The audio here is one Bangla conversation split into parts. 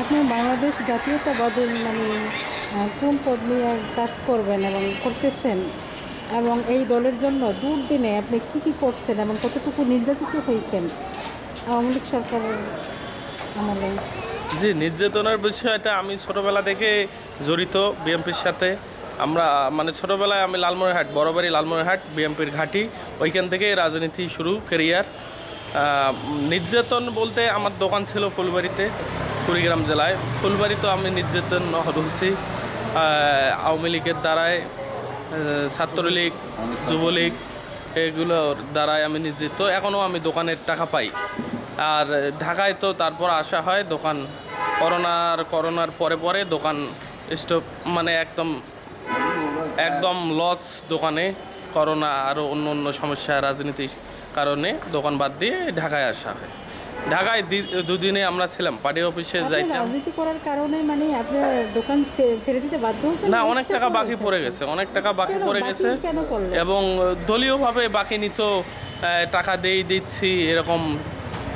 আপনার বাংলাদেশ জাতীয়তাবাদের মানে কোন পদ নিয়ে কাজ করবেন এবং করতেছেন এবং এই দলের জন্য দুর্দিনে আপনি কী কী করছেন এবং কতটুকু নির্যাতিত হয়েছেন? আওয়ামী লীগ সরকারের আমলে। জি, নির্যাতনের বিষয়টা আমি ছোটোবেলা থেকে জড়িত বিএমপির সাথে। আমরা মানে ছোটোবেলায় আমি লালমনিরহাট, বড়বাড়ি লালমনিরহাট বিএমপির ঘাঁটি, ওইখান থেকে রাজনীতি শুরু, কেরিয়ার। নির্যাতন বলতে আমার দোকান ছিল ফুলবাড়িতে, কুড়িগ্রাম জেলায়। ফুলবাড়িতে আমি নির্যাতন হয়েছি আওয়ামী লীগের দ্বারায় ছাত্রলীগ, যুবলীগ, এগুলোর দ্বারাই আমি নির্যাতিত। এখনও আমি দোকানের টাকা পাই। আর ঢাকায় তো তারপর আসা হয় দোকান। করোনার করোনার পরে পরে দোকান স্টপ মানে একদম একদম লস দোকানে। করোনা আরও অন্য অন্য সমস্যা রাজনীতির কারণে দোকান বাদ দিয়ে ঢাকায় আসা হয়। ঢাকায় দুদিনে আমরা ছিলাম পার্টি অফিসে যাইতাম। রাজনীতি করার কারণে মানে আপনার দোকান ছেড়ে দিতে বাধ্য না অনেক টাকা বাকি পড়ে গেছে অনেক টাকা বাকি পড়ে গেছে? এবং দলীয়ভাবে বাকি নিত টাকা দেই দিচ্ছি এরকম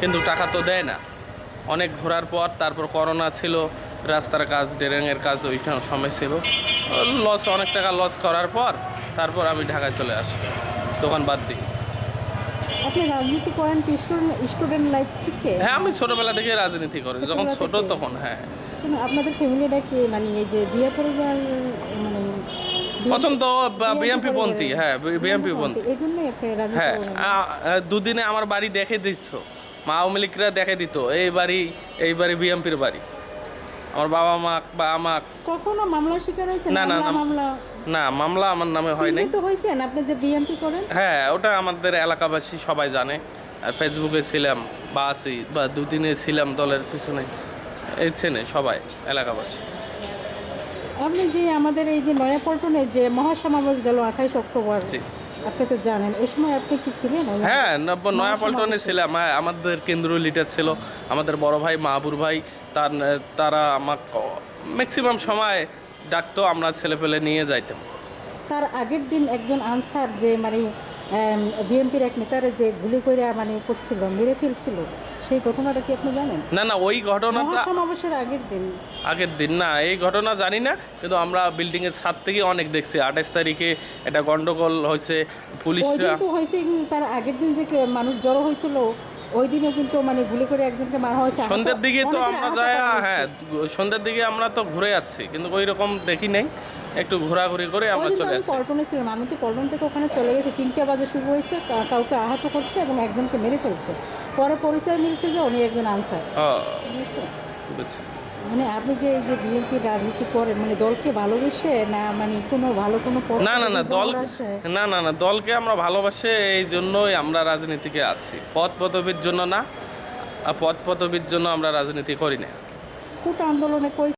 কিন্তু টাকা তো দেয় না। অনেক ঘোরার পর তারপর করোনা ছিল রাস্তার কাজ ড্রেনের কাজ ওইটা সময় ছিল। লস অনেক টাকা লস করার পর তারপর আমি ঢাকায় চলে আসি দোকান বাদ দিই আপনি রাজনীতি করেন কি স্টুডেন্ট লাইফ থেকে? হ্যাঁ আমি ছোটোবেলা থেকে রাজনীতি করি যখন ছোট তখন হ্যাঁ। আপনাদের ফ্যামিলিটা কি? মানে এই যে জিয়া পরিবার মানে পছন্দ বিএমপি পন্থী হ্যাঁ বিএমপি পন্থী হ্যাঁ দুদিনে আমার বাড়ি দেখে দিচ্ছ মা আওয়ামী লীগরা দেখে দিত এই বাড়ি এই বাড়ি বিএমপির বাড়ি। আমার বাবা মা বা আমাক কখনো মামলা শিকার হয়েছে না, না। মামলা না মামলা? আমার নামে হয় নাই। চিহ্নিত হয়েছেন? আপনি যে বিএমপি করেন? হ্যাঁ ওটা আমাদের এলাকাবাসী সবাই জানে। আর ফেসবুকে ছিলাম বা আছি বা দুদিনে ছিলাম দলের পিছনে। এই চেনে সবাই এলাকাবাসী। আপনি যে আমাদের এই যে নয়াপল্টনে যে মহাসমাবেশ গেল আঠাইশ অক্টোবর। আপনি তো জানেন এই সময় আপনি কি ছিলেন? হ্যাঁ নয়াপল্টনে ছিলাম। হ্যাঁ আমাদের কেন্দ্রীয় লিডার ছিল আমাদের বড় ভাই মাহবুর ভাই তার তারা আমাকে ম্যাক্সিমাম সময় ডাকতো আমরা ছেলেপেলে নিয়ে যাইতাম। তার আগের দিন একজন আনসার যে মানে বিএমপির এক নেতারে যে গুলি করে মানে করছিল মেরে ফেলছিল সেই ঘটনাটা কি আপনি জানেন? না না ওই ঘটনাটা সমাবেশের আগের দিন। আগের দিন না এই ঘটনা জানি না কিন্তু আমরা বিল্ডিং এর ছাদ থেকে অনেক দেখছি। আঠাশ তারিখে এটা গন্ডগোল হয়েছে পুলিশ পুলিশরা তো হয়েছে তার আগের দিন যে মানুষ জড়ো হয়েছিল ওই দিনও কিন্তু মানে গুলি করে একজনকে মারা হয়েছে। সন্ধ্যের দিকে তো আমরা যাই হ্যাঁ সন্ধ্যের দিকে আমরা তো ঘুরে যাচ্ছি কিন্তু ওই রকম দেখি নাই। একটু ঘোরাঘুরি করে আমরা চলে আসছি। পল্টনে ছিলাম আমি তো পল্টন থেকে ওখানে চলে গেছি। তিনটে বাজে শুরু হয়েছে কাউকে আহত করছে এবং একজনকে মেরে ফেলছে। পরে পরিচয় মিলছে যে উনি একজন আনসার। ও, মানে আপনি যে এই যে বিএনপি রাজনীতি করেন মানে দলকে ভালোবেসে না মানে কোনো ভালো কোনো না না না দল না না না দলকে আমরা ভালোবাসে এই জন্যই আমরা রাজনীতিকে আছি। পথ পদবীর জন্য না আর পদ পদবীর জন্য আমরা রাজনীতি করি না। কোটা আন্দোলনে কই